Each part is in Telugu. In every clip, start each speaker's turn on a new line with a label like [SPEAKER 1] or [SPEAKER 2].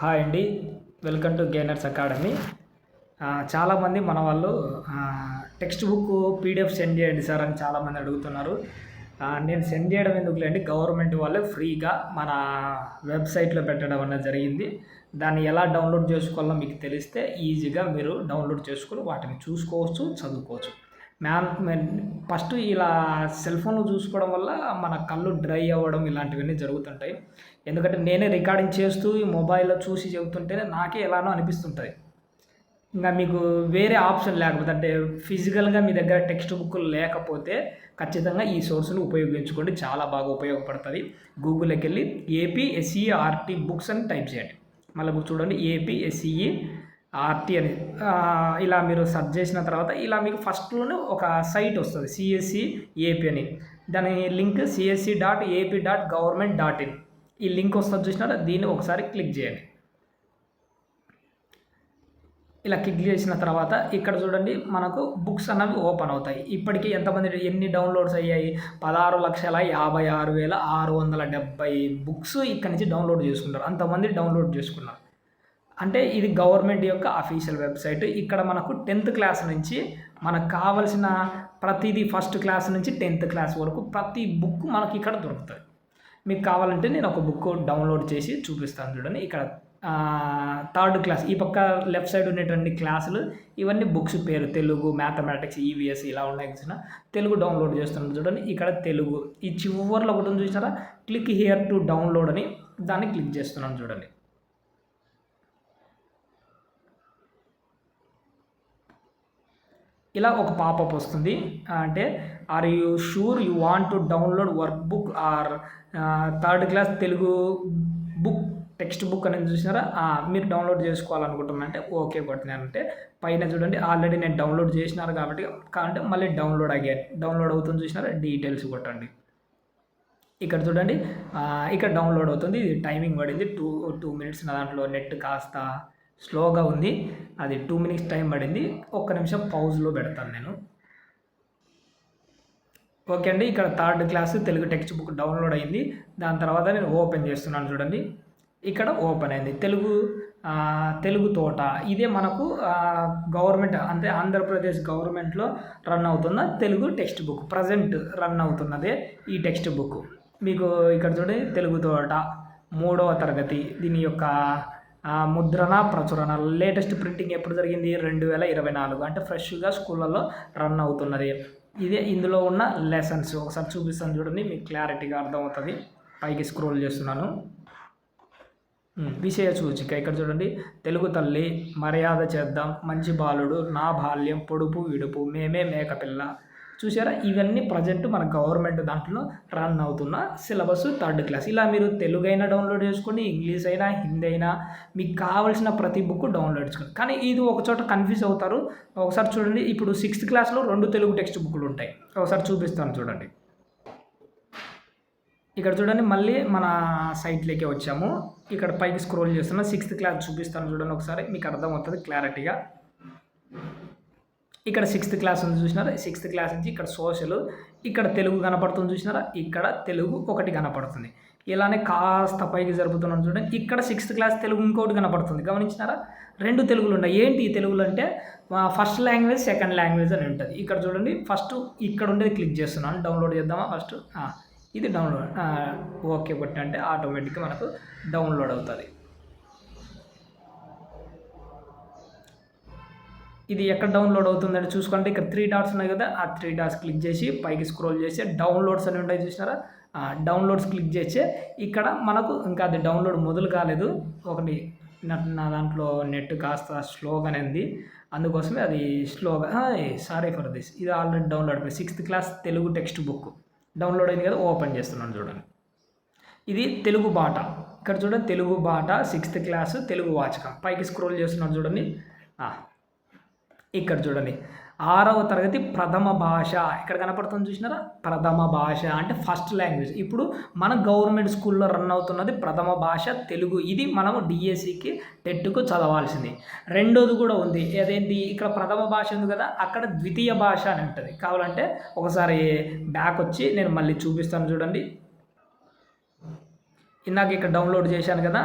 [SPEAKER 1] హాయ్ అండి. వెల్కమ్ టు గేనర్స్ అకాడమీ చాలామంది మన వాళ్ళు టెక్స్ట్ బుక్ పీడిఎఫ్ సెండ్ చేయండి సార్ అని చాలామంది అడుగుతున్నారు. నేను సెండ్ చేయడం ఎందుకులేండి గవర్నమెంట్ వాళ్ళే ఫ్రీగా మన వెబ్సైట్లో పెట్టడం అనేది జరిగింది. దాన్ని ఎలా డౌన్లోడ్ చేసుకోవాలో మీకు తెలిస్తే ఈజీగా మీరు డౌన్లోడ్ చేసుకుని వాటిని చూసుకోవచ్చు చదువుకోవచ్చు. ఫస్ట్ ఇలా సెల్ ఫోన్లు చూసుకోవడం వల్ల మన కళ్ళు డ్రై అవ్వడం ఇలాంటివన్నీ జరుగుతుంటాయి. ఎందుకంటే నేనే రికార్డింగ్ చేస్తూ ఈ మొబైల్లో చూసి చెబుతుంటేనే నాకే ఎలానో అనిపిస్తుంటుంది. ఇంకా మీకు వేరే ఆప్షన్ లేకపోతే అంటే ఫిజికల్గా మీ దగ్గర టెక్స్ట్ బుక్లు లేకపోతే ఖచ్చితంగా ఈ సోర్స్ను ఉపయోగించుకోండి. చాలా బాగా ఉపయోగపడుతుంది. గూగుల్కి వెళ్ళి ఏపీఎస్ఈఆర్టీ బుక్స్ అని టైప్ చేయండి. మళ్ళీ చూడండి ఏపీఎస్ఈఈ ఆర్టీ అని ఇలా మీరు సర్చ్ చేసిన తర్వాత ఇలా మీకు ఫస్ట్లోనే ఒక సైట్ వస్తుంది సిఎస్సి ఏపీ అని. దాని link CSC dot AP dot government dot in. ఈ లింక్ వస్తుంది చూసినారా? దీన్ని ఒకసారి క్లిక్ చేయండి. ఇలా క్లిక్ చేసిన తర్వాత ఇక్కడ చూడండి మనకు బుక్స్ అన్నవి ఓపెన్ అవుతాయి. ఇప్పటికీ ఎంతమంది ఎన్ని డౌన్లోడ్స్ అయ్యాయి? పదహారు లక్షల యాభై ఆరు వేల ఆరు వందల డెబ్బై బుక్స్ ఇక్కడ నుంచి డౌన్లోడ్ చేసుకుంటారు. అంతమంది డౌన్లోడ్ చేసుకున్నారు. అంటే ఇది గవర్నమెంట్ యొక్క అఫీషియల్ వెబ్సైట్. ఇక్కడ మనకు టెన్త్ క్లాస్ నుంచి మనకు కావలసిన ప్రతిదీ ఫస్ట్ క్లాస్ నుంచి టెన్త్ క్లాస్ వరకు ప్రతి బుక్ మనకి ఇక్కడ దొరుకుతుంది మీకు కావాలంటే నేను ఒక బుక్ డౌన్లోడ్ చేసి చూపిస్తాను చూడండి. ఇక్కడ థర్డ్ క్లాస్ ఈ పక్క లెఫ్ట్ సైడ్ ఉండేటువంటి క్లాసులు ఇవన్నీ బుక్స్ పేరు తెలుగు మ్యాథమెటిక్స్ ఈవీఎస్ ఇలా ఉన్నాయి చూసిన. తెలుగు డౌన్లోడ్ చేస్తున్నాను చూడండి. ఇక్కడ తెలుగు. ఈ చివర్లో ఒకటి చూసినారా? క్లిక్ హియర్ టు డౌన్లోడ్ అని దాన్ని క్లిక్ చేస్తున్నాను చూడండి. ఇలా ఒక పాపప్ వస్తుంది. అంటే are you sure you want to download work book or third class Telugu book text book అనేది చూసినారా? మీరు డౌన్లోడ్ చేసుకోవాలనుకుంటున్నారంటే ఓకే కొట్టినారంటే పైన చూడండి ఆల్రెడీ నేను డౌన్లోడ్ చేసినారు కాబట్టి కావాలంటే మళ్ళీ డౌన్లోడ్ అయ్యాను డౌన్లోడ్ అవుతుంది చూసినారా? డీటెయిల్స్ కొట్టండి. ఇక్కడ చూడండి ఇక్కడ డౌన్లోడ్ అవుతుంది. ఇది టైమింగ్ పడింది. టూ టూ మినిట్స్ నా దాంట్లో నెట్ కాస్త స్లోగా ఉంది. అది టూ మినిట్స్ టైం పడింది. ఒక్క నిమిషం పౌజ్లో పెడతాను నేను. ఓకే అండి ఇక్కడ third class Telugu text book download అయింది. దాని తర్వాత నేను ఓపెన్ చేస్తున్నాను చూడండి. ఇక్కడ ఓపెన్ అయింది. తెలుగు తెలుగు తోట. ఇదే మనకు గవర్నమెంట్ అంటే ఆంధ్రప్రదేశ్ గవర్నమెంట్లో రన్ అవుతున్న Telugu text book. Present run అవుతున్నదే ఈ టెక్స్ట్ బుక్. మీకు ఇక్కడ చూడండి తెలుగు తోట మూడవ తరగతి. దీని యొక్క ముద్రణ ప్రచురణ. లేటెస్ట్ ప్రింటింగ్ ఎప్పుడు జరిగింది? రెండు వేల ఇరవై నాలుగు. అంటే ఫ్రెష్గా స్కూళ్ళల్లో రన్ అవుతున్నది. ఇదే ఇందులో ఉన్న లెసన్స్. ఒకసారి చూపిస్తాను చూడండి మీకు క్లారిటీగా అర్థమవుతుంది. పైకి స్క్రోల్ చేస్తున్నాను. విషయ సూచిక. ఇక్కడ చూడండి తెలుగు తల్లి మర్యాద చేద్దాం మంచి బాలుడు నా బాల్యం పొడుపు విడుపు మేమే మేకపిల్ల చూసారా ఇవన్నీ ప్రజెంట్ మన గవర్నమెంట్ దాంట్లో రన్ అవుతున్న సిలబస్ థర్డ్ క్లాస్. ఇలా మీరు తెలుగు అయినా డౌన్లోడ్ చేసుకోండి ఇంగ్లీష్ అయినా హిందీ అయినా మీకు కావాల్సిన ప్రతి బుక్ డౌన్లోడ్ చేసుకోండి. కానీ ఇది ఒక చోట కన్ఫ్యూజ్ అవుతారు. ఒకసారి చూడండి ఇప్పుడు సిక్స్త్ క్లాస్లో రెండు తెలుగు టెక్స్ట్ బుక్లు ఉంటాయి. ఒకసారి చూపిస్తాను చూడండి. ఇక్కడ చూడండి మళ్ళీ మన సైట్లోకి వచ్చాము. ఇక్కడ పైకి స్క్రోల్ చేస్తున్నా సిక్స్త్ క్లాస్ చూపిస్తాను చూడండి ఒకసారి. మీకు అర్థమవుతుంది క్లారిటీగా. ఇక్కడ సిక్స్త్ క్లాస్ ఉంది చూసినారా? సిక్స్త్ క్లాస్ నుంచి ఇక్కడ సోషల్ ఇక్కడ తెలుగు కనపడుతుంది చూసినారా? ఇక్కడ తెలుగు ఒకటి కనపడుతుంది. ఇలానే కాస్త పైకి జరుపుతున్నాను చూడండి. ఇక్కడ సిక్స్త్ క్లాస్ తెలుగు ఇంకోటి కనపడుతుంది. గమనించినారా? రెండు తెలుగులు ఉన్నాయి. ఏంటి ఈ తెలుగులు అంటే ఫస్ట్ లాంగ్వేజ్ సెకండ్ లాంగ్వేజ్ అని ఉంటుంది. ఇక్కడ చూడండి ఫస్ట్ ఇక్కడ ఉండేది క్లిక్ చేస్తున్నాను డౌన్లోడ్ చేద్దామా ఫస్ట్ ఇది డౌన్లోడ్ ఓకే కొట్టి అంటే ఆటోమేటిక్గా మనకు డౌన్లోడ్ అవుతుంది. ఇది ఎక్కడ డౌన్లోడ్ అవుతుందని చూసుకుంటే ఇక్కడ త్రీ డాట్స్ ఉన్నాయి కదా ఆ త్రీ డాట్స్ క్లిక్ చేసి పైకి స్క్రోల్ చేసి డౌన్లోడ్స్ అని ఉంటాయి చూసినారా? ఆ డౌన్లోడ్స్ క్లిక్ చేస్తే ఇక్కడ మనకు ఇంకా అది డౌన్లోడ్ మొదలు కాలేదు. ఒకటి నా దాంట్లో నెట్ కాస్త స్లోగానే ఉంది అందుకోసమే అది స్లోగా సారీ ఫర్ దిస్ ఇది ఆల్రెడీ డౌన్లోడ్ అయిపోయింది. Sixth class Telugu text book download అయింది కదా ఓపెన్ చేస్తున్నాను చూడండి. ఇది తెలుగు బాట. ఇక్కడ చూడండి తెలుగు బాట సిక్స్త్ క్లాస్ తెలుగు వాచకం. పైకి స్క్రోల్ చేస్తున్నాను చూడండి. ఇక్కడ చూడండి. ఆరవ తరగతి ప్రథమ భాష. ఇక్కడ కనపడుతుంది చూసినారా? ప్రథమ భాష అంటే ఫస్ట్ లాంగ్వేజ్ ఇప్పుడు మన గవర్నమెంట్ స్కూల్లో రన్ అవుతున్నది ప్రథమ భాష తెలుగు. ఇది మనము డిఎస్సికి టెట్కు చదవాల్సింది. రెండోది కూడా ఉంది. అదేంటి? ఇక్కడ ప్రథమ భాష ఉంది కదా అక్కడ ద్వితీయ భాష అని ఉంటుంది. కావాలంటే ఒకసారి బ్యాక్ వచ్చి నేను మళ్ళీ చూపిస్తాను చూడండి. ఇందాక ఇక్కడ డౌన్లోడ్ చేశాను కదా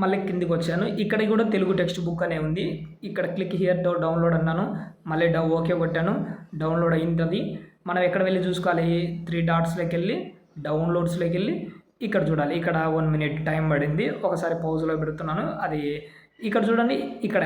[SPEAKER 1] మళ్ళీ కిందికి వచ్చాను. ఇక్కడ కూడా తెలుగు టెక్స్ట్ బుక్ అనే ఉంది. ఇక్కడ క్లిక్ హియర్ టు డౌన్లోడ్ అన్నాను. మళ్ళీ డౌ ఓకే కొట్టాను. డౌన్లోడ్ అయింది. మనం ఎక్కడ వెళ్ళి చూసుకోవాలి? త్రీ డాట్స్లోకి వెళ్ళి డౌన్లోడ్స్లోకి వెళ్ళి ఇక్కడ చూడాలి. ఇక్కడ వన్ మినిట్ టైం పడింది. ఒకసారి పౌజ్లో పెడుతున్నాను. అది ఇక్కడ చూడండి. ఇక్కడ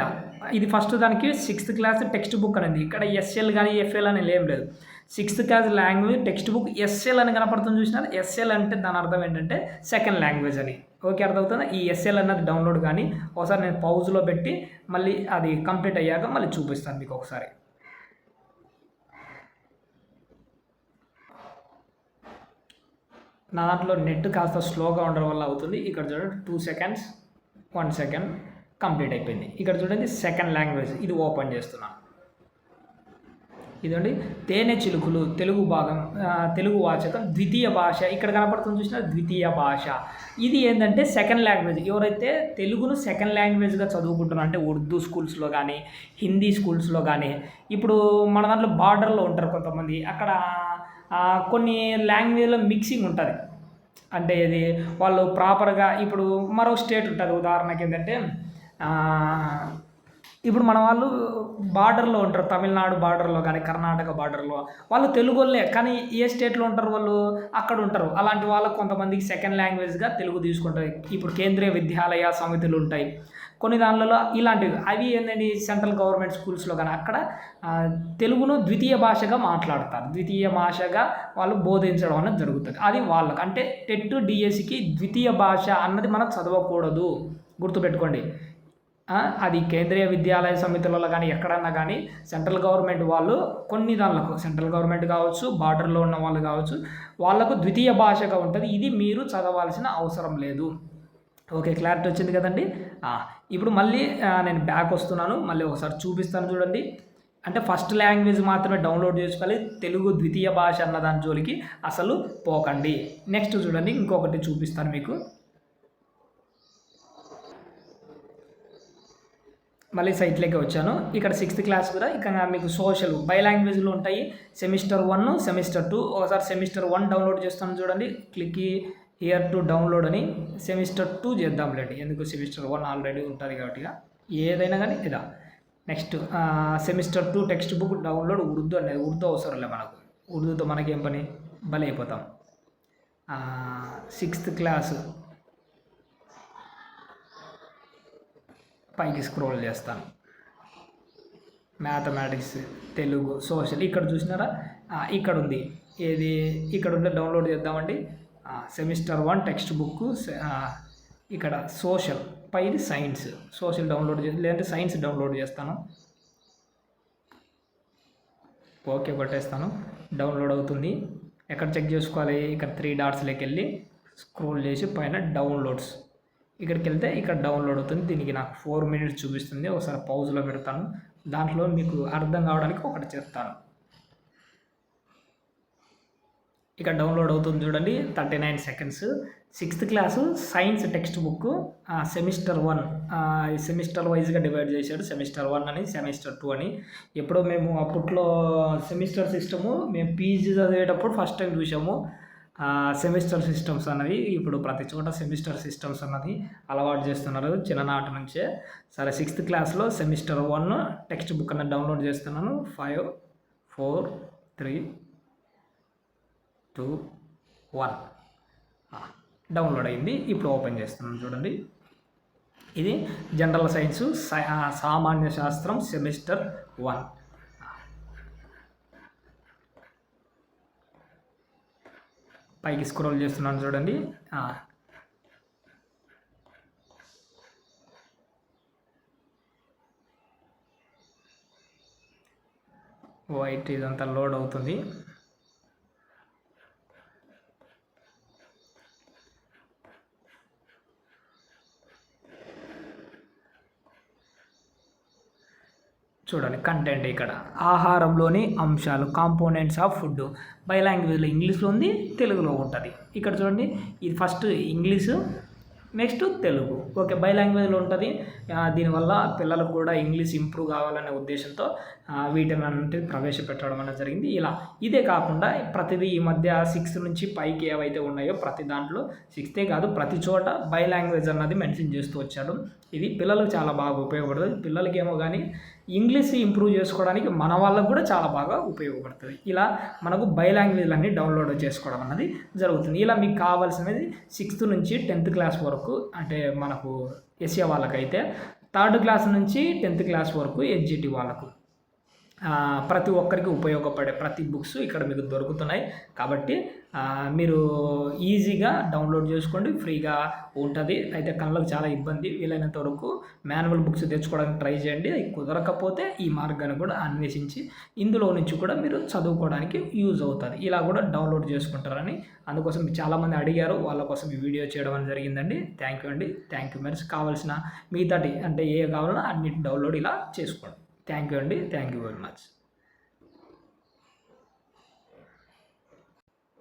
[SPEAKER 1] ఇది ఫస్ట్ దానికి సిక్స్త్ క్లాస్ టెక్స్ట్ బుక్ అనేది. ఇక్కడ ఎస్ఎల్ కానీ ఎఫ్ఎల్ అనేది ఏం లేదు. Sixth class language text book SL అని కనపడుతుంది చూసినారు ఎస్ఎల్ అంటే దాని అర్థం ఏంటంటే సెకండ్ లాంగ్వేజ్ అని. ఓకే అర్థమవుతుందా? ఈ ఎస్ఎల్ అన్నది డౌన్లోడ్ కానీ ఒకసారి నేను పౌజ్లో పెట్టి మళ్ళీ అది కంప్లీట్ అయ్యాక మళ్ళీ చూపిస్తాను మీకు ఒకసారి. నా దాంట్లో నెట్ కాస్త స్లోగా ఉండడం వల్ల అవుతుంది. ఇక్కడ చూడండి two seconds one second complete అయిపోయింది. ఇక్కడ చూడండి సెకండ్ లాంగ్వేజ్ ఇది ఓపెన్ చేస్తున్నాను ఇదండి తేనె చిలుకలు తెలుగు భాగం తెలుగు వాచకం ద్వితీయ భాష. ఇక్కడ కనపడుతుంది చూసిన ద్వితీయ భాష. ఇది ఏంటంటే సెకండ్ లాంగ్వేజ్ ఎవరైతే తెలుగును సెకండ్ లాంగ్వేజ్గా చదువుకుంటున్నారు అంటే ఉర్దూ స్కూల్స్లో కానీ హిందీ స్కూల్స్లో కానీ ఇప్పుడు మన దాంట్లో బార్డర్లో ఉంటారు కొంతమంది. అక్కడ కొన్ని లాంగ్వేజ్లో మిక్సింగ్ ఉంటుంది. అంటే ఇది వాళ్ళు ప్రాపర్గా ఇప్పుడు మరో స్టేట్ ఉంటుంది. ఉదాహరణకి ఏంటంటే ఇప్పుడు మన వాళ్ళు బార్డర్లో ఉంటారు తమిళనాడు బార్డర్లో కానీ కర్ణాటక బార్డర్లో. వాళ్ళు తెలుగు వాళ్ళే కానీ ఏ స్టేట్లో ఉంటారు వాళ్ళు? అక్కడ ఉంటారు. అలాంటి వాళ్ళకు కొంతమందికి సెకండ్ లాంగ్వేజ్గా తెలుగు తీసుకుంటారు. ఇప్పుడు కేంద్రీయ విద్యాలయ సమితులు ఉంటాయి. కొన్ని దానిలలో ఇలాంటివి. అవి ఏంటంటే సెంట్రల్ గవర్నమెంట్ స్కూల్స్లో కానీ అక్కడ తెలుగును ద్వితీయ భాషగా మాట్లాడతారు. ద్వితీయ భాషగా వాళ్ళు బోధించడం అనేది జరుగుతుంది. అది వాళ్ళకి. అంటే టెట్ డిఎస్సికి ద్వితీయ భాష అన్నది మనం చదవకూడదు. గుర్తుపెట్టుకోండి. అది కేంద్రీయ విద్యాలయ సమితులలో కానీ ఎక్కడన్నా కానీ సెంట్రల్ గవర్నమెంట్ వాళ్ళు కొన్ని దానిలకు సెంట్రల్ గవర్నమెంట్ కావచ్చు బార్డర్లో ఉన్న వాళ్ళు కావచ్చు వాళ్ళకు ద్వితీయ భాషగా ఉంటుంది. ఇది మీరు చదవాల్సిన అవసరం లేదు. ఓకే క్లారిటీ వచ్చింది కదండి? ఇప్పుడు మళ్ళీ నేను బ్యాక్ వస్తున్నాను. మళ్ళీ ఒకసారి చూపిస్తాను చూడండి. అంటే ఫస్ట్ లాంగ్వేజ్ మాత్రమే డౌన్లోడ్ చేసుకోవాలి. తెలుగు ద్వితీయ భాష అన్న దాని జోలికి అసలు పోకండి. నెక్స్ట్ చూడండి ఇంకొకటి చూపిస్తాను మీకు. మళ్ళీ సైట్లోకి వచ్చాను. ఇక్కడ సిక్స్త్ క్లాస్ కూడా ఇక మీకు సోషల్ బై లాంగ్వేజ్లో ఉంటాయి. సెమిస్టర్ వన్ సెమిస్టర్ టూ ఒకసారి సెమిస్టర్ వన్ డౌన్లోడ్ చేస్తాను చూడండి. క్లిక్ హియర్ టు డౌన్లోడ్ అని. సెమిస్టర్ టూ చేద్దాంలేండి ఎందుకు? సెమిస్టర్ వన్ ఆల్రెడీ ఉంటుంది కాబట్టి ఏదైనా కానీ ఇదా. Next semester two text book download Urdu అనేది ఉర్దూ అవసరం లే మనకు. ఉర్దూతో మనకేం పని? బలైపోతాం అయిపోతాం. సిక్స్త్ క్లాసు పైకి స్క్రోల్ చేస్తాను. మ్యాథమెటిక్స్ తెలుగు సోషల్ ఇక్కడ చూసినారా? ఇక్కడ ఉంది ఏది? ఇక్కడ ఉంటే డౌన్లోడ్ చేద్దామండి. సెమిస్టర్ వన్ టెక్స్ట్ బుక్ ఇక్కడ సోషల్ పైది సైన్స్. సోషల్ డౌన్లోడ్ చేసి లేదంటే సైన్స్ డౌన్లోడ్ చేస్తాను. ఓకే కొట్టేస్తాను. డౌన్లోడ్ అవుతుంది. ఎక్కడ చెక్ చేసుకోవాలి? ఇక్కడ త్రీ డాట్స్లోకి వెళ్ళి స్క్రోల్ చేసి పైన డౌన్లోడ్స్. ఇక్కడికి వెళ్తే ఇక్కడ డౌన్లోడ్ అవుతుంది. దీనికి నాకు ఫోర్ మినిట్స్ చూపిస్తుంది. ఒకసారి పౌజ్లో పెడతాను. దాంట్లో మీకు అర్థం కావడానికి ఒకటి చెప్తాను. ఇక్కడ డౌన్లోడ్ అవుతుంది చూడండి. Thirty nine seconds sixth class science text book semester one semester వైజ్గా డివైడ్ చేశాడు. సెమిస్టర్ వన్ అని సెమిస్టర్ టూ అని. ఎప్పుడో మేము అప్పట్లో సెమిస్టర్ సిస్టము మేము పీజీ చదివేటప్పుడు ఫస్ట్ టైం చూసాము సెమిస్టర్ సిస్టమ్స్ అన్నవి ఇప్పుడు ప్రతి చోట సెమిస్టర్ సిస్టమ్స్ అన్నది అలవాటు చేస్తున్నారు. చిన్ననాటి నుంచే. సరే సిక్స్త్ క్లాస్లో సెమిస్టర్ వన్ టెక్స్ట్ బుక్ అన్నది డౌన్లోడ్ చేస్తున్నాను. Five four three two one. Download అయింది. ఇప్పుడు ఓపెన్ చేస్తున్నాను చూడండి. ఇది జనరల్ సైన్స్ సై- సామాన్య శాస్త్రం సెమిస్టర్ వన్. పైకి స్క్రోల్ చేస్తున్నాను చూడండి. వైట్ ఇదంతా లోడ్ అవుతుంది. చూడండి కంటెంట్ ఇక్కడ. ఆహారంలోని అంశాలు కాంపోనెంట్స్ ఆఫ్ ఫుడ్ బై లాంగ్వేజ్లో ఇంగ్లీష్లో ఉంది తెలుగులో ఉంటుంది. ఇక్కడ చూడండి ఇది first English next Telugu. Okay bi లాంగ్వేజ్లో ఉంటుంది. దీనివల్ల పిల్లలకు కూడా ఇంగ్లీష్ ఇంప్రూవ్ కావాలనే ఉద్దేశంతో వీటిని అంటే ప్రవేశపెట్టడం అనేది జరిగింది. ఇలా ఇదే కాకుండా ప్రతిదీ ఈ మధ్య సిక్స్త్ నుంచి పైకి ఏవైతే ఉన్నాయో ప్రతి దాంట్లో సిక్స్తే కాదు ప్రతి చోట బై లాంగ్వేజ్ అన్నది మెన్షన్ చేస్తూ వచ్చాడు. ఇది పిల్లలకు చాలా బాగా ఉపయోగపడుతుంది. పిల్లలకేమో కానీ ఇంగ్లీష్ ఇంప్రూవ్ చేసుకోవడానికి మన వాళ్ళకు కూడా చాలా బాగా ఉపయోగపడుతుంది. ఇలా మనకు బై లాంగ్వేజ్లన్నీ డౌన్లోడ్ చేసుకోవడం అన్నది జరుగుతుంది. ఇలా మీకు కావాల్సినది సిక్స్త్ నుంచి టెన్త్ క్లాస్ వరకు అంటే మనకు ఎస్ఏ వాళ్ళకైతే థర్డ్ క్లాస్ నుంచి టెన్త్ క్లాస్ వరకు ఎడ్జిటి వాళ్ళకు. ప్రతి ఒక్కరికి ఉపయోగపడే ప్రతి బుక్స్ ఇక్కడ మీకు దొరుకుతున్నాయి. కాబట్టి మీరు ఈజీగా డౌన్లోడ్ చేసుకోండి ఫ్రీగా ఉంటుంది. అయితే కళ్ళకు చాలా ఇబ్బంది వీలైనంత వరకు మాన్యువల్ బుక్స్ తెచ్చుకోవడానికి ట్రై చేయండి. అది కుదరకపోతే ఈ మార్గాన్ని కూడా అన్వేషించి ఇందులో నుంచి కూడా మీరు చదువుకోవడానికి యూజ్ అవుతుంది. ఇలా కూడా డౌన్లోడ్ చేసుకుంటారని అందుకోసం చాలామంది అడిగారు. వాళ్ళ కోసం ఈ వీడియో చేయడం జరిగిందండి. థ్యాంక్ యూ అండి. థ్యాంక్ యూ మరి కావాల్సిన మిగతాటి అంటే ఏ కావాలన్నా అన్నిటి డౌన్లోడ్ ఇలా చేసుకోండి. థ్యాంక్ యూ అండి. Thank you very much.